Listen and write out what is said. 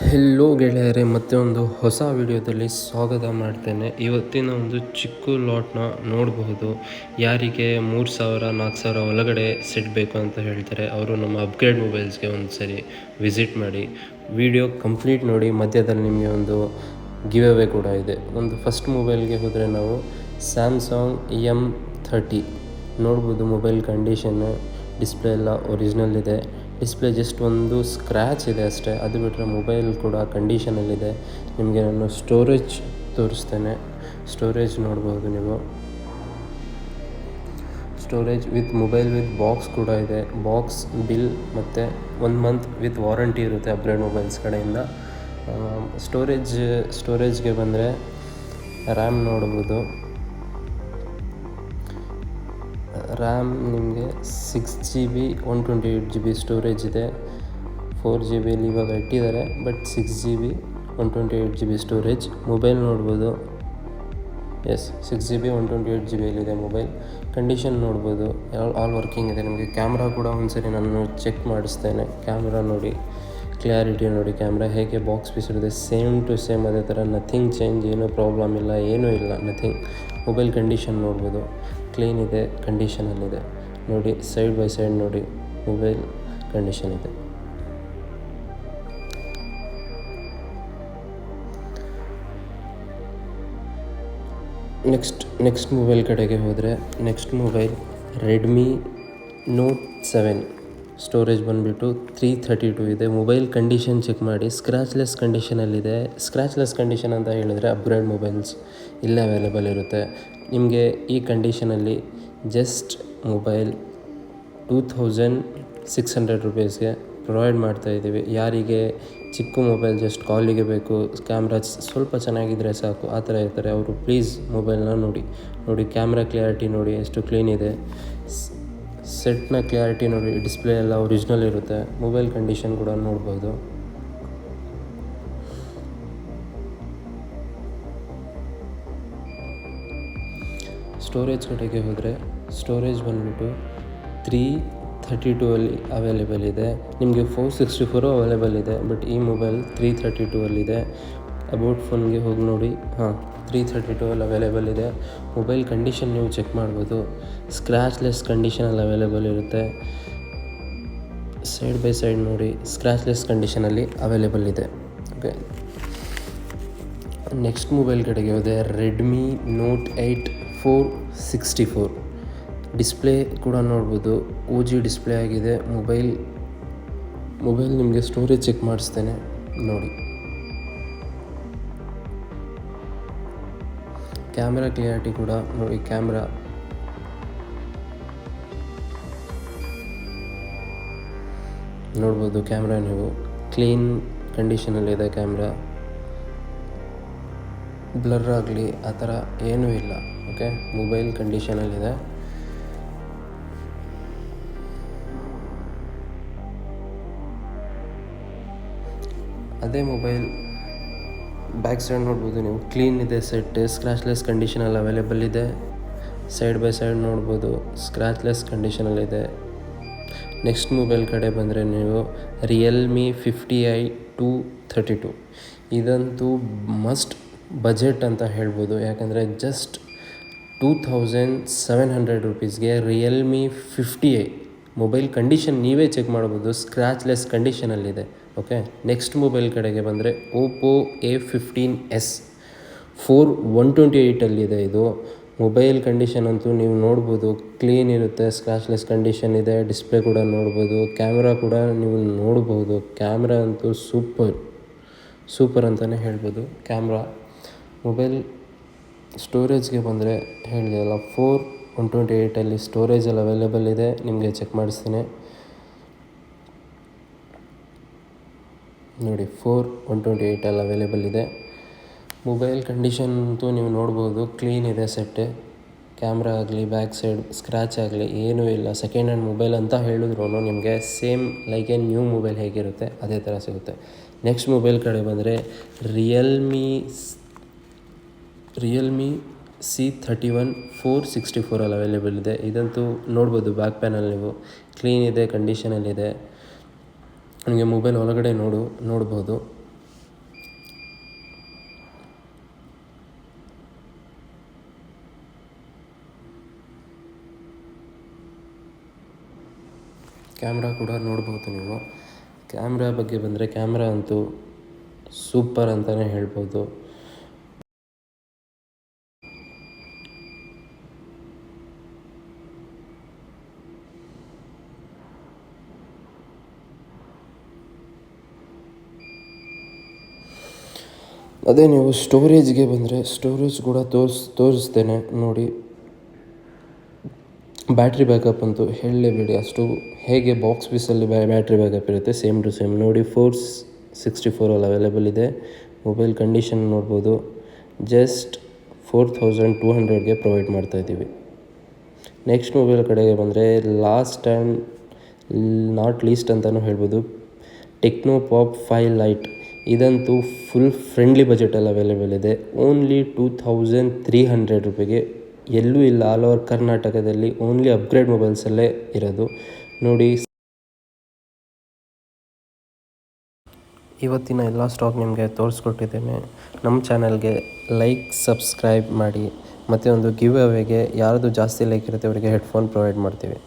Hello ಗೆಳೆಯರೇ, ಮತ್ತೆ ಒಂದು ಹೊಸ ವಿಡಿಯೋದಲ್ಲಿ ಸ್ವಾಗತ ಮಾಡ್ತೇನೆ. ಇವತ್ತಿನ ಒಂದು ಚಿಕ್ಕ ಲಾಟ್ನ ನೋಡಬಹುದು. ಯಾರಿಗೆ ಮೂರು ಸಾವಿರ, ನಾಲ್ಕು ಸಾವಿರ ಒಳಗಡೆ ಸೆಟ್ ಬೇಕು ಅಂತ ಹೇಳ್ತಾರೆ, ಅವರು ನಮ್ಮ ಅಪ್ಗ್ರೇಡ್ ಮೊಬೈಲ್ಸ್ಗೆ ಒಂದು ಸರಿ ವಿಸಿಟ್ ಮಾಡಿ. ವಿಡಿಯೋ ಕಂಪ್ಲೀಟ್ ನೋಡಿ, ಮಧ್ಯದಲ್ಲಿ ನಿಮಗೆ ಒಂದು ಗಿವ್ ಅವೇ ಕೂಡ ಇದೆ. ಒಂದು ಫಸ್ಟ್ ಮೊಬೈಲ್ಗೆ ಹೋದರೆ ನಾವು ಸ್ಯಾಮ್ಸಂಗ್ ಎಂ ಥರ್ಟಿ ನೋಡ್ಬೋದು ಮೊಬೈಲ್ ಕಂಡೀಷನ್ ಡಿಸ್ಪ್ಲೇ ಎಲ್ಲ ಒರಿಜಿನಲ್ ಇದೆ. ಡಿಸ್ಪ್ಲೇ ಜಸ್ಟ್ ಒಂದು ಸ್ಕ್ರ್ಯಾಚ್ ಇದೆ ಅಷ್ಟೇ. ಅದು ಬಿಟ್ಟರೆ ಮೊಬೈಲ್ ಕೂಡ ಕಂಡೀಷನಲ್ಲಿದೆ. ನಿಮಗೆ ನಾನು ಸ್ಟೋರೇಜ್ ತೋರಿಸ್ತೇನೆ. ಸ್ಟೋರೇಜ್ ನೋಡ್ಬೋದು ನೀವು. Storage with mobile with box ಕೂಡ ಇದೆ. ಬಾಕ್ಸ್, ಬಿಲ್ ಮತ್ತು ಒನ್ ಮಂತ್ ವಿತ್ ವಾರಂಟಿ ಇರುತ್ತೆ ಅಪ್ಗ್ರೇಡ್ ಮೊಬೈಲ್ಸ್ ಕಡೆಯಿಂದ. ಸ್ಟೋರೇಜ್, ಸ್ಟೋರೇಜ್ಗೆ ಬಂದರೆ ರ್ಯಾಮ್ ನೋಡ್ಬೋದು. ರ್ಯಾಮ್ ನಿಮಗೆ six G B one twenty eight G B storage ಇದೆ. ಫೋರ್ ಜಿ ಬಿಯಲ್ಲಿ ಇವಾಗ ಇಟ್ಟಿದ್ದಾರೆ but six G B one twenty eight G B storage mobile ನೋಡ್ಬೋದು. Yes six G B one twenty eight G ಬಿಯಲ್ಲಿದೆ mobile condition ನೋಡ್ಬೋದು. All working ಇದೆ. ನಿಮಗೆ camera ಕೂಡ ಒಂದ್ಸರಿ ನಾನು ಚೆಕ್ ಮಾಡಿಸ್ತೇನೆ. ಕ್ಯಾಮ್ರಾ ನೋಡಿ ಕ್ಲಾರಿಟಿ ನೋಡಿ ಕ್ಯಾಮ್ರಾ ಹೇಗೆ ಬಾಕ್ಸ್ ಪೀಸ್ ಇರುತ್ತೆ? ಸೇಮ್ ಟು ಸೇಮ್ ಅದೇ ಥರ ನಥಿಂಗ್ ಚೇಂಜ್ ಏನೂ ಪ್ರಾಬ್ಲಮ್ ಇಲ್ಲ, ಏನೂ ಇಲ್ಲ ನಥಿಂಗ್ ಮೊಬೈಲ್ ಕಂಡೀಷನ್ ನೋಡ್ಬೋದು. ಕ್ಲೀನ್ ಇದೆ ಕಂಡೀಷನಲ್ಲಿದೆ ನೋಡಿ ಸೈಡ್ ಬೈ ಸೈಡ್ ನೋಡಿ ಮೊಬೈಲ್ ಕಂಡೀಷನ್ ಇದೆ. ನೆಕ್ಸ್ಟ್ ನೆಕ್ಸ್ಟ್ ಮೊಬೈಲ್ ಕಡೆಗೆ ಹೋದರೆ next mobile Redmi note seven storage ಬಂದುಬಿಟ್ಟು ತ್ರೀ ಥರ್ಟಿ ಟು ಇದೆ. ಮೊಬೈಲ್ ಕಂಡೀಷನ್ ಚೆಕ್ ಮಾಡಿ. ಸ್ಕ್ರ್ಯಾಚ್ಲೆಸ್ ಕಂಡೀಷನಲ್ಲಿದೆ ಸ್ಕ್ರ್ಯಾಚ್ಲೆಸ್ ಕಂಡೀಷನ್ ಅಂತ ಹೇಳಿದ್ರೆ ಅಪ್ಗ್ರೇಡ್ ಮೊಬೈಲ್ಸ್ ಇಲ್ಲೇ ಅವೈಲೇಬಲ್ ಇರುತ್ತೆ. ನಿಮಗೆ ಈ ಕಂಡೀಷನಲ್ಲಿ just mobile two thousand six hundred ರುಪೀಸ್ಗೆ provide ಮಾಡ್ತಾಯಿದ್ದೀವಿ ಯಾರಿಗೆ ಚಿಕ್ಕ ಮೊಬೈಲ್ ಜಸ್ಟ್ ಕಾಲಿಗೆ ಬೇಕು ಕ್ಯಾಮ್ರಾ ಸ್ವಲ್ಪ ಚೆನ್ನಾಗಿದ್ದರೆ ಸಾಕು, ಆ ಥರ ಇರ್ತಾರೆ. ಅವರು ಪ್ಲೀಸ್ ಮೊಬೈಲ್ನ ನೋಡಿ. ನೋಡಿ ಕ್ಯಾಮ್ರಾ ಕ್ಲಿಯಾರಿಟಿ ನೋಡಿ, ಎಷ್ಟು ಕ್ಲೀನ್ ಇದೆ. ಸೆಟ್ನ ಕ್ಲಾರಿಟಿ ನೋಡಿ ಡಿಸ್ಪ್ಲೇ ಎಲ್ಲ ಒರಿಜಿನಲ್ ಇರುತ್ತೆ. ಮೊಬೈಲ್ ಕಂಡೀಷನ್ ಕೂಡ ನೋಡ್ಬೋದು. ಸ್ಟೋರೇಜ್ ಕಡೆಗೆ ಹೋದರೆ ಸ್ಟೋರೇಜ್ ಬಂದುಬಿಟ್ಟು ತ್ರೀ ಥರ್ಟಿ ಟೂ ಅಲ್ಲಿ ಅವೈಲೇಬಲ್ ಇದೆ. ನಿಮಗೆ ಫೋರ್ ಸಿಕ್ಸ್ಟಿ ಫೋರು ಅವೈಲೇಬಲ್ ಇದೆ ಬಟ್ ಈ ಮೊಬೈಲ್ ತ್ರೀ ಥರ್ಟಿ ಟೂ ಅಲ್ಲಿದೆ ಅಬೌಟ್ ಫೋನ್ಗೆ ಹೋಗಿ ನೋಡಿ, ಹಾಂ. ತ್ರೀ ಥರ್ಟಿ ಟೂ ಅಲ್ಲಿ ಅವೈಲೇಬಲ್ ಇದೆ. ಮೊಬೈಲ್ ಕಂಡೀಷನ್ ನೀವು ಚೆಕ್ ಮಾಡ್ಬೋದು. ಸ್ಕ್ರ್ಯಾಚ್ಲೆಸ್ ಕಂಡೀಷನಲ್ಲಿ ಅವೈಲೇಬಲ್ ಇರುತ್ತೆ. ಸೈಡ್ ಬೈ ಸೈಡ್ ನೋಡಿ ಸ್ಕ್ರ್ಯಾಚ್ಲೆಸ್ ಕಂಡೀಷನಲ್ಲಿ ಅವೈಲೇಬಲ್ ಇದೆ. ಓಕೆ ನೆಕ್ಸ್ಟ್ ಮೊಬೈಲ್ ಕಡೆಗೆ ಹೋದೆ Redmi note eight four sixty four display ಕೂಡ ನೋಡ್ಬೋದು. ಓ ಜಿ ಡಿಸ್ಪ್ಲೇ ಆಗಿದೆ. ಮೊಬೈಲ್ ಮೊಬೈಲ್ ನಿಮಗೆ ಸ್ಟೋರೇಜ್ ಚೆಕ್ ಮಾಡಿಸ್ತೇನೆ. ನೋಡಿ. ಕ್ಯಾಮ್ರಾ ಕ್ಲಿಯಾರಿಟಿ ಕೂಡ ನೋಡಿ, ಕ್ಯಾಮ್ರಾ. ನೋಡ್ಬೋದು ಕ್ಯಾಮ್ರಾ ನೀವು. Clean ಕಂಡೀಷನಲ್ಲಿದೆ camera. ಬ್ಲರ್ ಆಗಲಿ, ಆ ಥರ ಏನೂ ಇಲ್ಲ, ಓಕೆ? ಮೊಬೈಲ್ ಕಂಡೀಷನಲ್ಲಿದೆ. ಅದೇ ಮೊಬೈಲ್ ಬ್ಯಾಕ್ ಸೈಡ್ ನೋಡ್ಬೋದು ನೀವು. ಕ್ಲೀನ್ ಇದೆ ಸೆಟ್ ಸ್ಕ್ರ್ಯಾಚ್ಲೆಸ್ ಕಂಡೀಷನಲ್ಲಿ ಅವೈಲೇಬಲ್ ಇದೆ. ಸೈಡ್ ಬೈ ಸೈಡ್ ನೋಡ್ಬೋದು ಸ್ಕ್ರ್ಯಾಚ್ಲೆಸ್ ಕಂಡೀಷನಲ್ಲಿದೆ ನೆಕ್ಸ್ಟ್ ಮೊಬೈಲ್ ಕಡೆ ಬಂದರೆ ನೀವು Realme fifty I two thirty two ಇದಂತೂ ಮಸ್ಟ್ ಬಜೆಟ್ ಅಂತ ಹೇಳ್ಬೋದು. ಯಾಕಂದರೆ just two thousand seven hundred ರುಪೀಸ್ಗೆ Realme fifty I mobile condition ನೀವೇ ಚೆಕ್ ಮಾಡ್ಬೋದು ಸ್ಕ್ರ್ಯಾಚ್ಲೆಸ್ ಕಂಡೀಷನಲ್ಲಿದೆ ಓಕೆ ನೆಕ್ಸ್ಟ್ ಮೊಬೈಲ್ ಕಡೆಗೆ ಬಂದರೆ Oppo A fifteen S four one twenty ಏಯ್ಟಲ್ಲಿದೆ ಇದು ಮೊಬೈಲ್ ಕಂಡೀಷನ್ ಅಂತೂ ನೀವು ನೋಡ್ಬೋದು. ಕ್ಲೀನ್ ಇರುತ್ತೆ ಸ್ಕ್ರಾಚ್ಲೆಸ್ ಕಂಡೀಷನ್ ಇದೆ ಡಿಸ್ಪ್ಲೇ ಕೂಡ ನೋಡ್ಬೋದು. ಕ್ಯಾಮ್ರಾ ಕೂಡ ನೀವು ನೋಡ್ಬೋದು. ಕ್ಯಾಮ್ರಾ ಅಂತೂ ಸೂಪರ್ ಸೂಪರ್ ಅಂತಲೇ ಹೇಳ್ಬೋದು. ಕ್ಯಾಮ್ರಾ ಮೊಬೈಲ್ ಸ್ಟೋರೇಜ್ಗೆ ಬಂದರೆ ಹೇಳಿದೆ ಅಲ್ಲ ಫೋರ್ ಒನ್ ಟ್ವೆಂಟಿ ಏಯ್ಟಲ್ಲಿ ಸ್ಟೋರೇಜಲ್ಲಿ ಅವೈಲೇಬಲ್ ಇದೆ. ನಿಮಗೆ ಚೆಕ್ ಮಾಡಿಸ್ತೀನಿ. ನೋಡಿ ಫೋರ್ ಒನ್ ಟ್ವೆಂಟಿ ಏಯ್ಟಲ್ಲಿ ಅವೈಲೇಬಲ್ ಇದೆ. ಮೊಬೈಲ್ ಕಂಡೀಷನ್ ಅಂತೂ ನೀವು ನೋಡ್ಬೋದು ಕ್ಲೀನ್ ಇದೆ ಸೆಟ್ಟೆ ಕ್ಯಾಮ್ರಾ ಆಗಲಿ ಬ್ಯಾಕ್ ಸೈಡ್ ಸ್ಕ್ರ್ಯಾಚ್ ಆಗಲಿ, ಏನೂ ಇಲ್ಲ. ಸೆಕೆಂಡ್ ಹ್ಯಾಂಡ್ ಮೊಬೈಲ್ ಅಂತ ಹೇಳಿದ್ರು ನಿಮಗೆ same like a new mobile ಹೇಗಿರುತ್ತೆ, ಅದೇ ಥರ ಸಿಗುತ್ತೆ. ನೆಕ್ಸ್ಟ್ ಮೊಬೈಲ್ ಕಡೆ ಬಂದರೆ Realme Realme C thirty one four sixty ಫೋರಲ್ಲಿ available ಇದೆ. ಇದಂತೂ ನೋಡ್ಬೋದು ಬ್ಯಾಕ್ ಪ್ಯಾನಲ್ ನೀವು. ಕ್ಲೀನ್ ಇದೆ ಕಂಡೀಷನಲ್ಲಿದೆ ನನಗೆ ಮೊಬೈಲ್ ಒಳಗಡೆ ನೋಡು, ನೋಡ್ಬೋದು. ಕ್ಯಾಮ್ರಾ ಕೂಡ ನೋಡ್ಬೋದು ನೀವು. ಕ್ಯಾಮ್ರಾ ಬಗ್ಗೆ ಬಂದರೆ ಕ್ಯಾಮ್ರಾ ಅಂತೂ ಸೂಪರ್ ಅಂತಲೇ ಹೇಳ್ಬೋದು. ಅದೇ ನೀವು ಸ್ಟೋರೇಜ್ಗೆ ಬಂದರೆ ಸ್ಟೋರೇಜ್ ಕೂಡ ತೋರಿಸ್ ತೋರಿಸ್ತೇನೆ ನೋಡಿ. ಬ್ಯಾಟ್ರಿ ಬ್ಯಾಕಪ್ ಅಂತೂ ಹೇಳಲೇಬೇಡಿ ಅಷ್ಟು ಹೇಗೆ ಬಾಕ್ಸ್ ಪೀಸಲ್ಲಿ ಬ್ಯಾಟ್ರಿ ಬ್ಯಾಕಪ್ ಇರುತ್ತೆ ಸೇಮ್ ಟು ಸೇಮ್ ನೋಡಿ ಫೋರ್ ಸಿಕ್ಸ್ಟಿ ಫೋರಲ್ಲಿ ಅವೈಲೇಬಲ್ ಇದೆ. ಮೊಬೈಲ್ ಕಂಡೀಷನ್ ನೋಡ್ಬೋದು. ಜಸ್ಟ್ ಫೋರ್ ಥೌಸಂಡ್ ಟೂ ಹಂಡ್ರೆಡ್ಗೆ ಪ್ರೊವೈಡ್ ಮಾಡ್ತಾಯಿದ್ದೀವಿ ನೆಕ್ಸ್ಟ್ ಮೊಬೈಲ್ ಕಡೆಗೆ ಬಂದರೆ ಲಾಸ್ಟ್ ಆ್ಯಂಡ್ ನಾಟ್ ಲೀಸ್ಟ್ ಅಂತಲೂ ಹೇಳ್ಬೋದು. ಟೆಕ್ನೋ ಪಾಪ್ ಫೈ ಲೈಟ್ ಇದಂತೂ ಫುಲ್ ಫ್ರೆಂಡ್ಲಿ ಬಜೆಟಲ್ಲಿ ಅವೈಲೇಬಲ್ ಇದೆ. Only two thousand three hundred ರುಪಿಗೆ. ಎಲ್ಲೂ ಇಲ್ಲ ಆಲ್ ಓವರ್ ಕರ್ನಾಟಕದಲ್ಲಿ ಓನ್ಲಿ ಅಪ್ಗ್ರೇಡ್ ಮೊಬೈಲ್ಸಲ್ಲೇ ಇರೋದು. ನೋಡಿ. ಇವತ್ತಿನ ಎಲ್ಲ ಸ್ಟಾಕ್ ನಿಮಗೆ ತೋರಿಸ್ಕೊಟ್ಟಿದ್ದೇನೆ. ನಮ್ಮ ಚಾನಲ್ಗೆ ಲೈಕ್ ಸಬ್ಸ್ಕ್ರೈಬ್ ಮಾಡಿ. ಮತ್ತು ಒಂದು ಗಿವ್ ಅವೇಗೆ ಯಾರದು ಜಾಸ್ತಿ ಲೈಕ್ ಇರುತ್ತೆ, ಅವರಿಗೆ ಹೆಡ್ಫೋನ್ ಪ್ರೊವೈಡ್ ಮಾಡ್ತೀವಿ.